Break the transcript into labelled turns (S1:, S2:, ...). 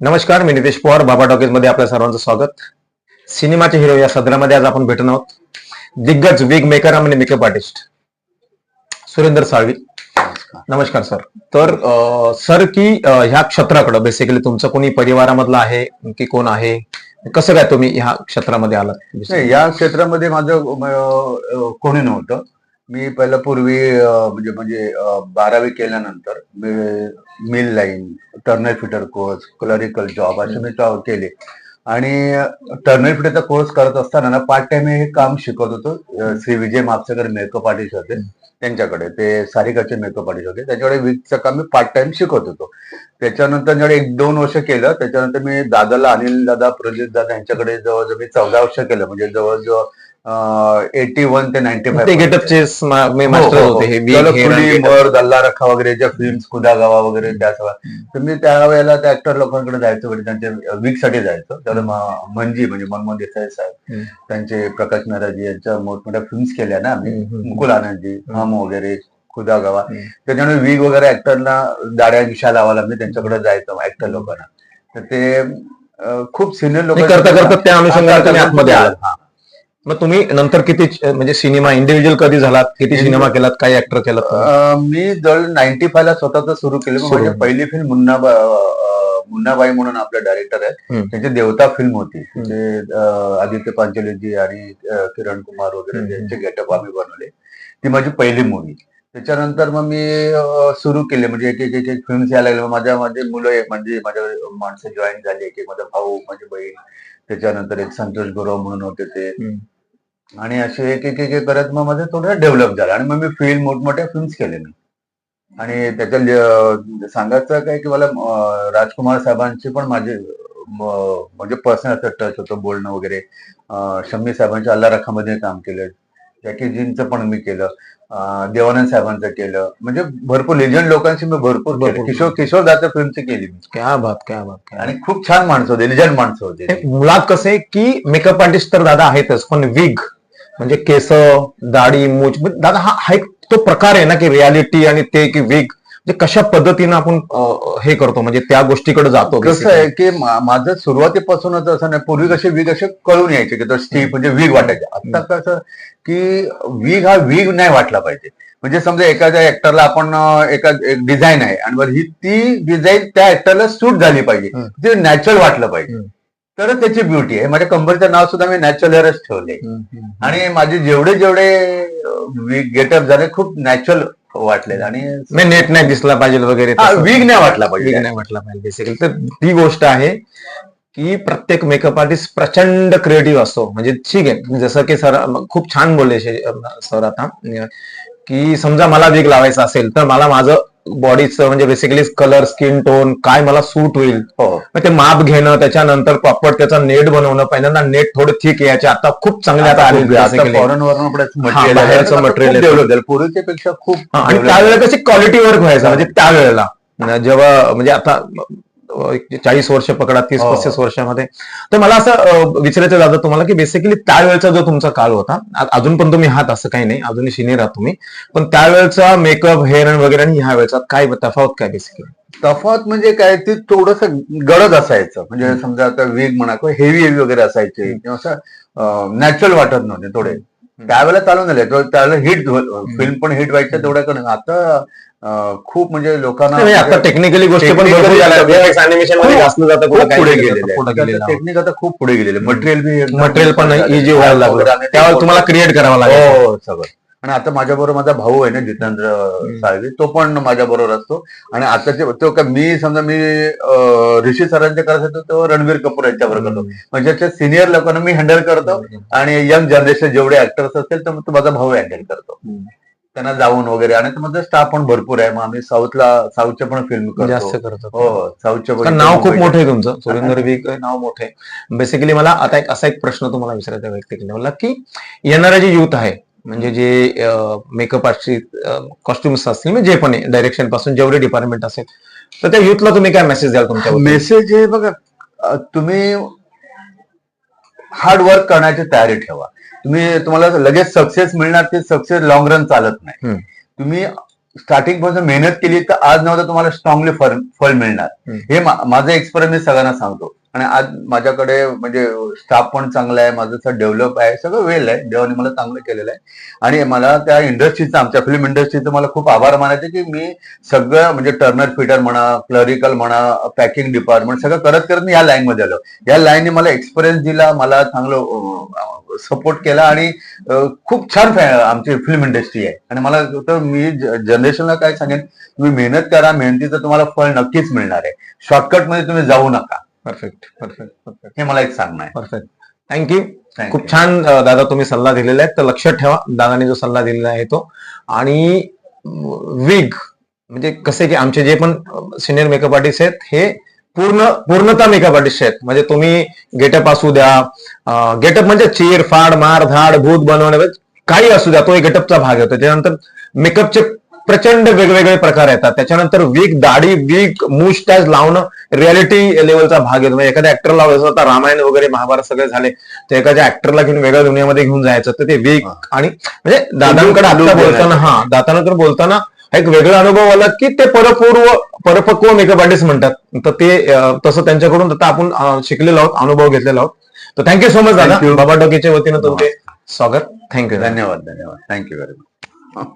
S1: नमस्कार मी नितेश पवार बाबा टॉकीजमध्ये आपल्या सर्वांचं स्वागत. सिनेमाचे हिरो या सदरामध्ये आज आपण भेटून आहोत. दिग्गज विग मेकर आणि मेकअप आर्टिस्ट सुरेंद्र साळवी. नमस्कार सर. तर सर की ह्या क्षेत्राकडं बेसिकली तुमचं कोणी परिवारामधलं आहे की कोण आहे? कसं काय तुम्ही ह्या क्षेत्रामध्ये आलात?
S2: या क्षेत्रामध्ये माझं कोणी नव्हतं. मी पहिलं पूर्वी म्हणजे म्हणजे बारावी केल्यानंतर mill line turner fitter course clerical job असे मी केले. आणि टर्नर फिटरचा कोर्स करत असताना ना पार्ट टाइम हे काम शिकत होतो श्री विजय मापसेकर मेकअप आर्टिस्ट होते त्यांच्याकडे. ते सारिकाचे मेकअप आर्टिस्ट होते त्याच्याकडे वीकचं काम मी पार्ट टाइम शिकत होतो. त्याच्यानंतर जेव्हा एक दोन वर्ष केलं त्याच्यानंतर मी दादाला अनिल दादा प्रदीप दादा यांच्याकडे जवळजवळ मी चौदा वर्ष केलं. म्हणजे जवळजवळ एटी वन ते नाईन्टी
S1: हे.
S2: बर दल्ला रखा वगैरे ज्या फिल्म्स कुदागावा वगैरे त्या सगळ्या. तर मी त्यावेळेला त्या ऍक्टर लोकांकडे जायचो म्हणजे त्यांच्या वीकसाठी जायचो मंजी म्हणजे मनमोहन देसाई साहेब. त्यांचे प्रकाश मेहराजी यांच्या मोठमोठ्या फिल्म्स केल्या ना आम्ही. मुकुल आनंदजी हम वगैरे. खुदा गवा. त्याच्यामुळे वीग वगैरे ऍक्टरना दाड्या विषा लावायला मी त्यांच्याकडे जायचो ऍक्टर लोकांना. तर ते खूप सिनियर लोक
S1: करता करता त्या अनुषंगाने आतमध्ये आलात. मग तुम्ही नंतर किती म्हणजे सिनेमा इंडिव्हिज्युअल कधी झालात? किती सिनेमा केलात? काही ऍक्टर केलात
S2: मी जवळ नाईन्टी फाय ला स्वतःच सुरू केलं. माझी पहिली फिल्म मुन्ना मुन्नाबाई म्हणून आपले डायरेक्टर आहेत. त्यांची देवता फिल्म होती. ते अं, आदित्य पांचोलीजी आणि किरण कुमार वगैरे. त्यांचे गेटअप आम्ही बनवले. ती माझी पहिली मूवी त्याच्यानंतर मग मी सुरू केले. म्हणजे एक एक एक एक फिल्म्स यायला लागले. माझ्या माझे मुलं म्हणजे माझ्या माणसं जॉईन झाली. एक एक माझा भाऊ माझी बहीण. त्याच्यानंतर एक संतोष गुरव म्हणून होते ते. आणि असे एक एक एक करत मग माझं थोडं डेव्हलप झालं. आणि मग मी फिल्म मोठमोठ्या फिल्म्स केले मी. आणि त्याच्या सांगायचं काय की मला राजकुमार साहेबांची पण माझे म्हणजे पर्सनल असं टच होतं. बोलणं वगैरे. शम्मी साहेबांच्या अल्ला रखामध्ये काम केलं. जॅकीजींचं पण मी केलं. देवानंद साहेबांचं केलं. म्हणजे भरपूर लेजंड लोकांशी मी भरपूर केलं.
S1: भरपूर.
S2: किशोर किशोर दादा फिल्मची केली मी.
S1: क्या बात क्या बात क्या बात.
S2: आणि खूप छान माणसं होते लेजंड माणसं होते
S1: एक मुळात कसं आहे की मेकअप आर्टिस्ट तर दादा आहेतच पण विग म्हणजे केस दाढी मूछ म्हणजे दादा हा हा एक तो प्रकार आहे ना की रियालिटी आणि ते की विग म्हणजे कशा पद्धतीनं आपण हे करतो म्हणजे त्या गोष्टीकडे जातो
S2: कसं आहे की माझं सुरुवातीपासूनच असं नाही पूर्वी कसे वीग असे कळून यायचे की तो स्टीप म्हणजे वीग वाटायचे. आता कसं की वीग हा वीग नाही वाटला पाहिजे. म्हणजे समजा एखाद्या ऍक्टरला आपण एका एक डिझाईन आहे आणि ही ती डिझाईन त्या ऍक्टरला सूट झाली पाहिजे. ते नॅचरल वाटलं पाहिजे. तरच त्याची ब्युटी आहे. माझ्या कंपनीचं नाव सुद्धा मी नॅचरल हेअरच ठेवले
S1: आणि
S2: आणि माझे जेवढे जेवढे वीग गेटअप झाले खूप नॅचरल वाटले आणि
S1: नेट नाही दिसला पाहिजे वगैरे
S2: wig नाही वाटला पाहिजे.
S1: नाही वाटला पाहिजे बेसिकली तर ती गोष्ट आहे की प्रत्येक मेकअप आर्टिस्ट प्रचंड क्रिएटिव्ह असतो. म्हणजे ठीक आहे जसं की सर खूप छान बोलले सर आता. की समजा मला विग लावायचा असेल तर मला माझं बॉडीचं म्हणजे बेसिकली कलर स्किन टोन काय मला सूट होईल.
S2: हो.
S1: मग ते माप घेणं त्याच्यानंतर प्रॉपर त्याचा नेट बनवणं पहिल्यांदा नेट थोडे थिक यायचे. आता खूप चांगले आता आले basically.
S2: फॉरेन वरून
S1: हा, बाहेरचं material येतं.
S2: डेव्हलप झालं. पूर्वीच्या पेक्षा खूप
S1: आणि त्यावेळेला कशी क्वालिटी वर्क व्हायचा? म्हणजे त्यावेळेला. जेव्हा म्हणजे आता चाळीस वर्ष पकडा तीस
S2: हो.
S1: पस्तीस वर्षामध्ये. तर मला असं विचारायचं दादा तुम्हाला की बेसिकली त्यावेळेचा जो तुमचा काळ होता अजून पण तुम्ही आहात असं काही नाही अजूनही सिनियर आहात तुम्ही पण त्यावेळेचा मेकअप हेअर वगैरे आणि ह्या वेळेचा काय तफावत काय बेसिकली
S2: तफावत म्हणजे काय ते थोडस गडद असायचं. म्हणजे समजा आता वीग म्हणा किंवा हेवी हेवी वगैरे असायचे किंवा असं नॅचरल वाटत नव्हते थोडे. त्यावेळेला चालून झाले. त्यावेळेला हिट फिल्म पण हिट व्हायच्या तेवढ्याकडे आता खूप म्हणजे लोकांना
S1: आता टेक्निकली गोष्टी पण मध्ये जातं काय
S2: पुढे गेलेले. टेक्निक आता खूप पुढे गेलेले मटेरियल बी
S1: मटेरियल पण. इझी व्हायला लागलं.
S2: वगैरे आणि ते
S1: त्यावेळेला तुम्हाला क्रिएट करावं लागेल
S2: हो हो, सगळं. आणि आता माझ्या बरोबर माझा भाऊ आहे ना जितेंद्र साळवी तो पण माझ्या बरोबर असतो. आणि आताचे तो का मी समजा मी ऋषी सरांचे करत होतो तो रणवीर कपूर यांच्यावर करतो. म्हणजे सिनियर लोकांना मी हँडल करतो आणि यंग जनरेशन जेवढे ऍक्टर्स असतील तर मग तो माझा भाऊ हँडल करतो. त्यांना जाऊन वगैरे. आणि माझा स्टाफ पण भरपूर आहे. मग आम्ही साऊथला साऊथच्या पण फिल्म
S1: जास्त
S2: करतो. हो हो. साऊथच्या
S1: नाव खूप मोठं आहे तुमचं. सुरेंद्र विग नाव मोठं आहे. बेसिकली मला आता एक असा एक प्रश्न तुम्हाला विचारायचा व्यक्त केला. की येणारं जे युथ आहे म्हणजे जे मेकअप आर्टिस्ट कॉस्ट्युम्स असतील म्हणजे जे पण आहे डायरेक्शनपासून जेवढे डिपार्टमेंट असेल तर त्या युथला तुम्ही काय मेसेज द्याल तुमच्या
S2: मेसेज हे बघा तुम्ही हार्ड वर्क करण्याची तयारी ठेवा. तुम्ही तुम्हाला लगेच सक्सेस मिळणार ते सक्सेस लॉंग रन चालत नाही. तुम्ही स्टार्टिंगपासून मेहनत केली तर आज नव्हतं तुम्हाला स्ट्रॉंगली फळ फळ मिळणार. हे माझं एक्सपिरियन्स मी सगळ्यांना सांगतो आणि आज माझ्याकडे म्हणजे स्टाफ पण चांगला आहे माझं डेव्हलप आहे सगळं वेल आहे. देवाने मला चांगलं केलेलं आहे. आणि मला त्या इंडस्ट्रीचा आमच्या फिल्म इंडस्ट्रीचं मला खूप आभार मानायचे की मी सगळं म्हणजे टर्नर फिटर म्हणा क्लरिकल म्हणा पॅकिंग डिपार्टमेंट सगळं करत करत मी या लाईन मध्ये आलो. या लाईनने मला एक्सपिरियन्स दिला मला चांगलं सपोर्ट केला आणि खूप छान आमची फिल्म इंडस्ट्री आहे. आणि मला तर मी जनरेशनला काय सांगेन तुम्ही मेहनत करा मेहनतीचं तुम्हाला फळ नक्कीच मिळणार आहे. शॉर्टकटमध्ये तुम्ही जाऊ नका.
S1: परफेक्ट परफेक्ट परफेक्ट
S2: हे मला एक सांगणं आहे.
S1: परफेक्ट थँक्यू खूप. छान दादा तुम्ही सल्ला दिलेला आहे. तर लक्षात ठेवा दादाने जो सल्ला दिलेला आहे तो. आणि विग म्हणजे कसे की आमचे जे पण सिनियर मेकअप आर्टिस्ट आहेत हे पूर्ण पूर्णतः मेकअप आर्टिस्ट आहेत. म्हणजे तुम्ही गेटअप असू द्या गेटअप म्हणजे चीर फाड मार धाड भूत बनवणे काही असू द्या तो एक गेटअपचा भाग येतो त्याच्यानंतर मेकअपचे प्रचंड वेगवेगळे प्रकार येतात. त्याच्यानंतर वीक दाढी वीक मुस्टॅच लावणं रियालिटी लेवलचा भाग येतो म्हणजे एखाद्या ऍक्टरला जसं आता रामायण वगैरे महाभारत सगळे झाले तर एखाद्या ऍक्टरला घेऊन वेगळ्या दुनियामध्ये घेऊन जायचं तर ते वीक. आणि म्हणजे दादांकडे आता बोलताना हा दादांकडे बोलताना एक वेगळा अनुभव आला की ते परपूर्व परपक्व मेकअप आर्टिस्ट म्हणतात. तर ते तसं त्यांच्याकडून आता आपण शिकलेलो आहोत अनुभव घेतलेला आहोत. तर थँक्यू सो मच दादा. बाबा डॉकीच्या वतीनं तुमचे स्वागत. थँक्यू
S2: धन्यवाद धन्यवाद. Thank you very much